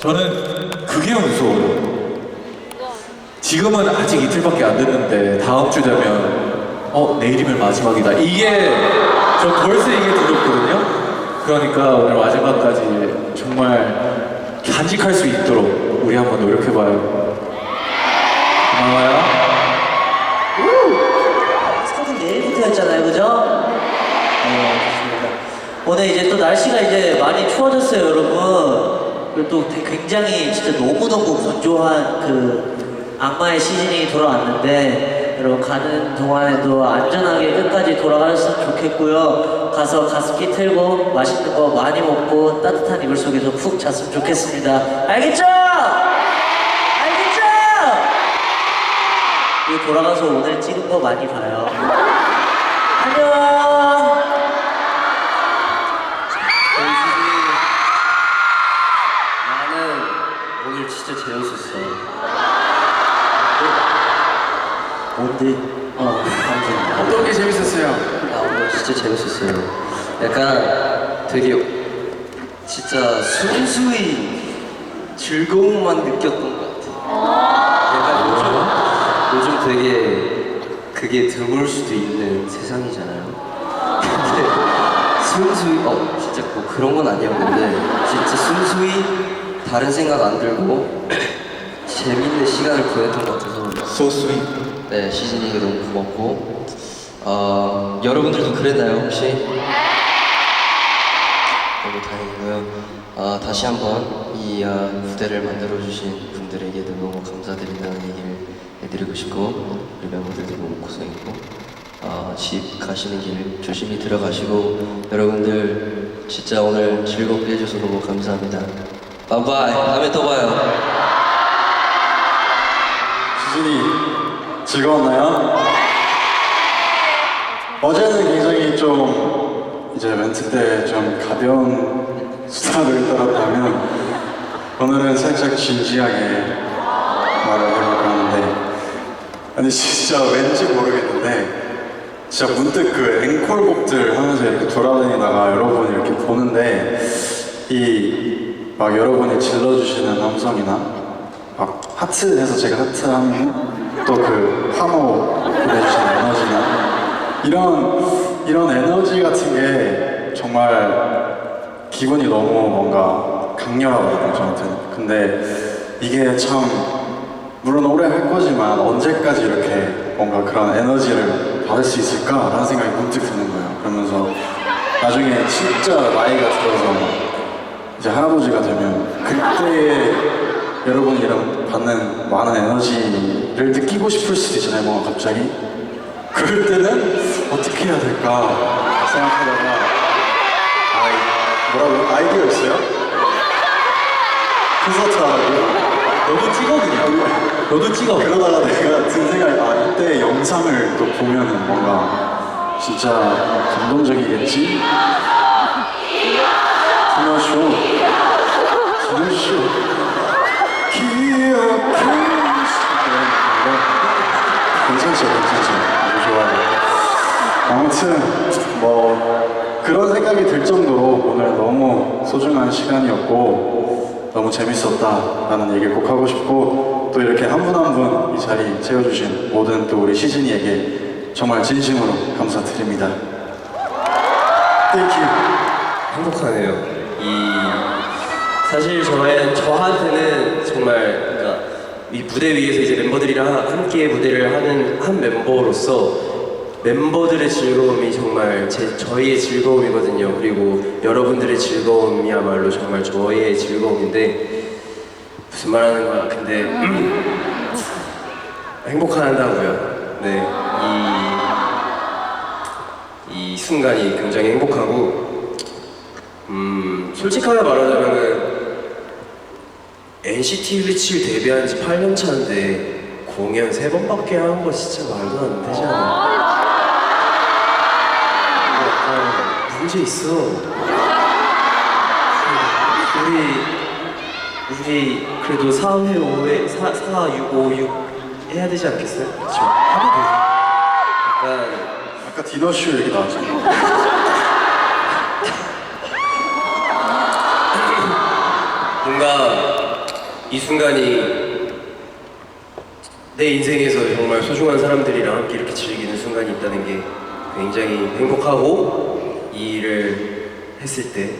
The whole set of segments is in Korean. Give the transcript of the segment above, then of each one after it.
저는 그게 무서워요. 지금은 아직 이틀밖에 안 됐는데 다음 주 되면 어 내일이면 마지막이다. 이게 저 벌써 이게 두렵거든요. 그러니까 오늘 마지막까지 정말 간직할 수 있도록 우리 한번 노력해봐요. 고마워요. 스타트 내일부터였잖아요, 그죠? 네, 좋습니다. 오늘 이제 또 날씨가 이제 많이 추워졌어요, 여러분. 그리고 또 되게 굉장히 진짜 너무너무 건조한 그 악마의 시즌이 돌아왔는데, 여러분 가는 동안에도 안전하게 끝까지 돌아가셨으면 좋겠고요. 가서 가습기 틀고 맛있는 거 많이 먹고 따뜻한 이불 속에서 푹 잤으면 좋겠습니다. 알겠죠? 알겠죠? 그리고 돌아가서 오늘 찍은 거 많이 봐요. 안녕. 진짜 재밌었어. 뭔데? 어, 감사합니다. 어떤 게 재밌었어요? 나 오늘 진짜 재밌었어요. 약간 되게 진짜 순수히 즐거움만 느꼈던 것 같아. 약간 요즘 요즘 되게 그게 드물 수도 있는 세상이잖아요. 근데 순수히 어 진짜 뭐 그런 건 아니었는데 진짜 순수히 다른 생각 안 들고 재밌는 시간을 보냈던 것 같아서 So sweet. 네, 시즌이가 너무 고맙고 어, 여러분들도 그랬나요 혹시? 너무 다행이고요. 어, 다시 한번 이 어, 무대를 만들어주신 분들에게도 너무 감사드린다는 얘기를 해드리고 싶고 우리 멤버들도 너무 고생했고 어, 집 가시는 길 조심히 들어가시고 여러분들 진짜 오늘 즐겁게 해줘서 너무 감사합니다. 바이바이 다음에 또 봐요. 수진이 즐거웠나요? 어제는 굉장히 좀 이제 멘트 때 좀 가벼운 수다를 떨었다면 오늘은 살짝 진지하게 말을 해볼까 하는데 아니 진짜 왠지 모르겠는데 진짜 문득 그 앵콜곡들 하면서 이렇게 돌아다니다가 여러분 이렇게 보는데 이 막 여러분이 질러주시는 함성이나 막 하트 해서 제가 하트 하면 또 그 환호 보내주시는 에너지나 이런 이런 에너지 같은 게 정말 기분이 너무 뭔가 강렬하거든요 저한테는. 근데 이게 참 물론 오래 할 거지만 언제까지 이렇게 뭔가 그런 에너지를 받을 수 있을까라는 생각이 문득 드는 거예요. 그러면서 나중에 진짜 나이가 들어서 이제 할아버지가 되면 그때 여러분이 이런 받는 많은 에너지를 느끼고 싶을 수도 있잖아요, 뭔가 갑자기. 그럴 때는 어떻게 해야 될까 생각하다가 아, 뭐라고 아이디어 있어요? 콘서트 하라고요? 너도 찍어 그냥. 너도 찍어. 그러다가 내가 든 생각이 아 이때 영상을 또 보면은 뭔가 진짜 감동적이겠지? 디너쇼 디너쇼 기억해 아무튼 뭐 그런 생각이 들 정도로 오늘 너무 소중한 시간이었고 너무 재밌었다라는 얘기를 꼭 하고 싶고 또 이렇게 한 분 한 분 이 자리 채워주신 모든 또 우리 시즌이에게 정말 진심으로 감사드립니다. You. 행복하네요. 이 사실 저의 저한테는 정말 그러니까 이 무대 위에서 이제 멤버들이랑 함께 무대를 하는 한 멤버로서 멤버들의 즐거움이 정말 제 저희의 즐거움이거든요. 그리고 여러분들의 즐거움이야말로 정말 저희의 즐거움인데 무슨 말 하는 거야? 근데 행복한다고요. 네, 이, 이 순간이 굉장히 행복하고 음, 솔직하게 말하자면은 NCT 127 데뷔한 지 8년 차인데 공연 3번밖에 한 거 진짜 말도 안 되지 않아? 약간 문제 있어. 우리 우리 그래도 4회, 5회, 4, 4, 6, 5, 6 해야 되지 않겠어요? 그렇죠. 하면 되죠. 약간 아까 디너쇼 얘기 나왔잖아 요. 뭔가 이 순간이 내 인생에서 정말 소중한 사람들이랑 함께 이렇게 즐기는 순간이 있다는 게 굉장히 행복하고 이 일을 했을 때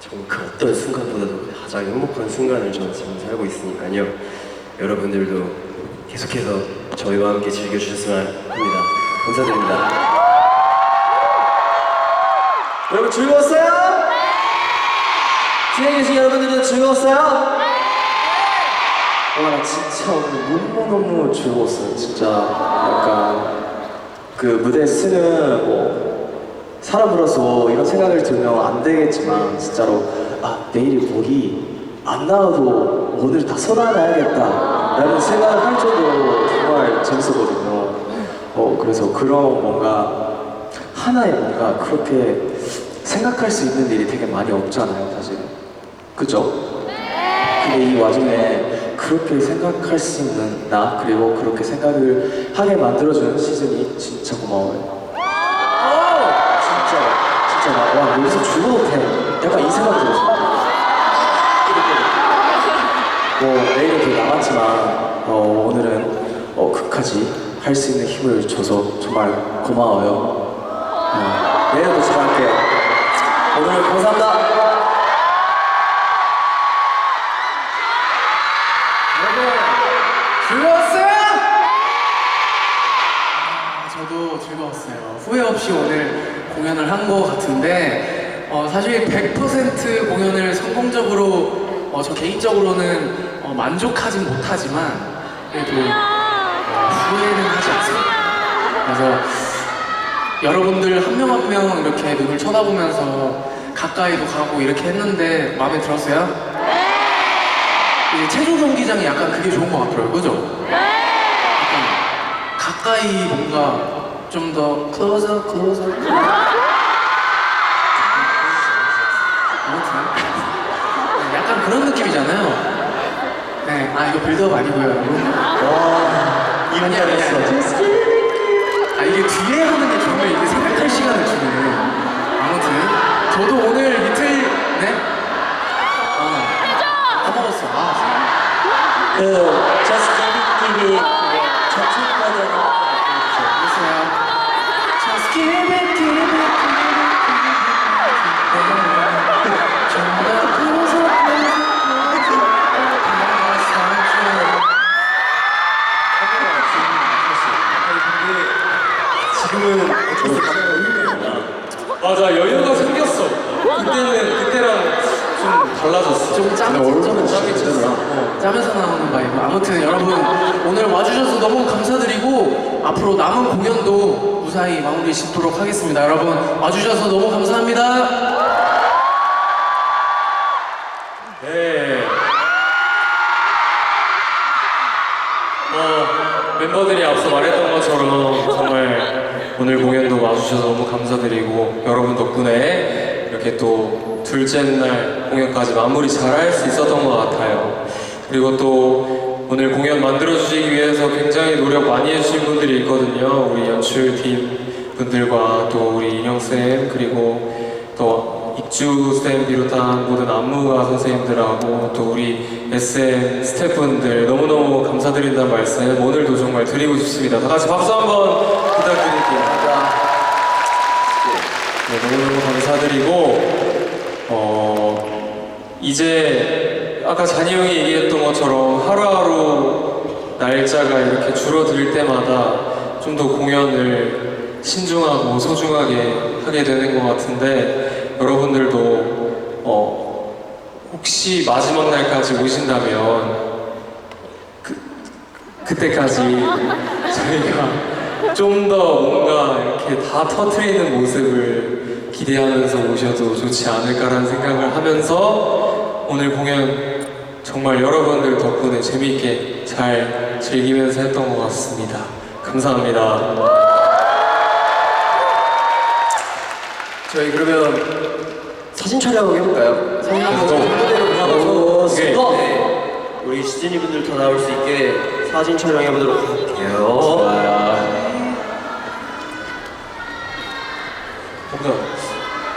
정말 그 어떤 순간보다도 가장 행복한 순간을 저는 지금 살고 있으니까요. 여러분들도 계속해서 저희와 함께 즐겨주셨으면 합니다. 감사드립니다. 여러분 즐거웠어요? 뒤에 계신 여러분들도 즐거웠어요? 와, 나 진짜 오늘 너무너무 즐거웠어요. 진짜 약간 그 무대 쓰는 뭐 사람으로서 이런 생각을 들면 안 되겠지만 진짜로 아 내일이 목이 안 나와도 오늘 다 써놔야겠다 라는 생각을 할 정도로 정말 재밌었거든요. 어 그래서 그런 뭔가 하나의 뭔가 그렇게 생각할 수 있는 일이 되게 많이 없잖아요, 사실. 그죠? 근데 이 와중에 그렇게 생각할 수 있는 나 그리고 그렇게 생각을 하게 만들어주는 시즌이 진짜 고마워요. 진짜 진짜 나, 와 여기서 죽어도 돼. 약간 이 생각 들었어. 뭐 내일은 더 남았지만 어, 오늘은 어, 끝까지 할 수 있는 힘을 줘서 정말 고마워요. 어, 내일도 잘할게. 오늘 감사합니다. 한 것 같은데, 어, 사실 100% 공연을 성공적으로, 어, 저 개인적으로는 어, 만족하진 못하지만, 그래도 어, 후회는 하지 않습니다. 그래서 여러분들 한 명 한 명 이렇게 눈을 쳐다보면서 가까이도 가고 이렇게 했는데 마음에 들었어요? 이제 체조 경기장이 약간 그게 좋은 것 같더라고요, 그죠? 약간 가까이 뭔가 좀더 closer, closer, 느낌이잖아요. 네, 아 이거 빌드업 아니고요, 여러분. 와, 이런 게 아니었어. 아 이게 뒤에 하는 게 정말 이게 생각할 시간을 주네. 아무튼 저도 오늘 이틀 네. 아, 까먹었어. 아, 그 저스트 TV 저축 버전 알 맞아 여유가 생겼어. 그때는 그때랑 좀 달라졌어. 좀 짬, 얼굴은 짬이 쳤어. 짜면서 나오는 바이브. 아무튼 여러분 오늘 와주셔서 너무 감사드리고 앞으로 남은 공연도 무사히 마무리 짓도록 하겠습니다. 여러분 와주셔서 너무 감사합니다. 네. 뭐 멤버들이 앞서 말했던 것처럼 오늘 공연도 와주셔서 너무 감사드리고 여러분 덕분에 이렇게 또 둘째 날 공연까지 마무리 잘 할 수 있었던 것 같아요. 그리고 또 오늘 공연 만들어주시기 위해서 굉장히 노력 많이 해주신 분들이 있거든요. 우리 연출팀 분들과 또 우리 인형쌤 그리고 또 입주쌤 비롯한 모든 안무가 선생님들하고 또 우리 SM 스태프분들 너무너무 감사드린다는 말씀 오늘도 정말 드리고 싶습니다. 다 같이 박수 한번. 네, 너무너무 감사드리고 어 이제 아까 잔이 형이 얘기했던 것처럼 하루하루 날짜가 이렇게 줄어들 때마다 좀 더 공연을 신중하고 소중하게 하게 되는 것 같은데 여러분들도 어 혹시 마지막 날까지 오신다면 그 그때까지 저희가 좀 더 뭔가 이렇게 다 터트리는 모습을 기대하면서 오셔도 좋지 않을까라는 생각을 하면서 오늘 공연 정말 여러분들 덕분에 재미있게 잘 즐기면서 했던 것 같습니다. 감사합니다. 저희 그러면 사진 촬영 해볼까요? 무대로 오, 스톱! 네, 우리 시즈니 분들 더 나올 수 있게 사진 촬영해 보도록 할게요.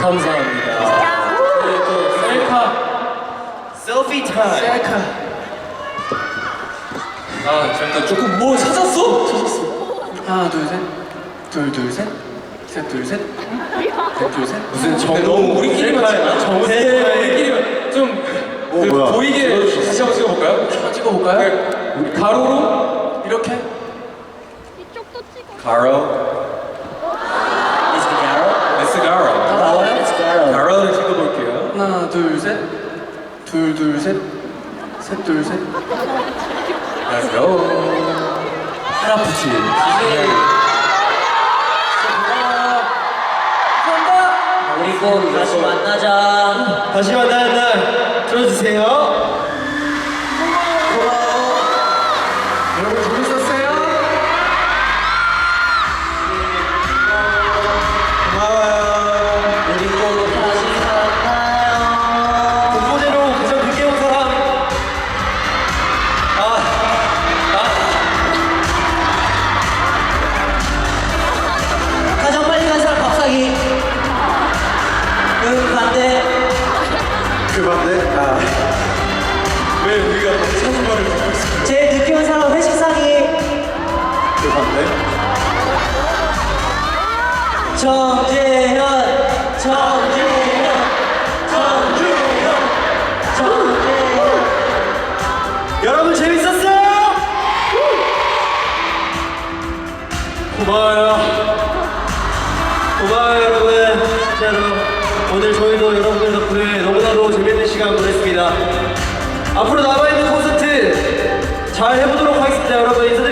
감사합니다. 네, 또 셀카. 셀피 타임. 셀카 아, 잠깐 조금 뭐 찾았어? 하나 둘셋둘둘셋셋둘셋셋둘셋 무슨 정 너무 우리끼리만 찍나? 정세 우리끼리만 좀 그, 뭐야? 보이게 다시 한번 찍어볼까요? 한번 찍어볼까요? 네, 가로로 이렇게 가로 It's Garo. S 가로 다 나와요? It's Garo. 가로를 찍어볼게요. 하나 둘셋 둘둘셋 셋둘셋 Let's go. 할아버지. 우리 꼭 다시 만나자. 다시 만나는 날 들어주세요. 여러분 정재현, 정재현, 정재현, 정재현. 여러분 재밌었어요? 고마워요. 고마워요 여러분. 오늘 저희도 여러분들 덕분에 너무나도 재밌는 시간 보냈습니다. 앞으로 남아있는 콘서트 잘 해보도록 하겠습니다. 여러분 인사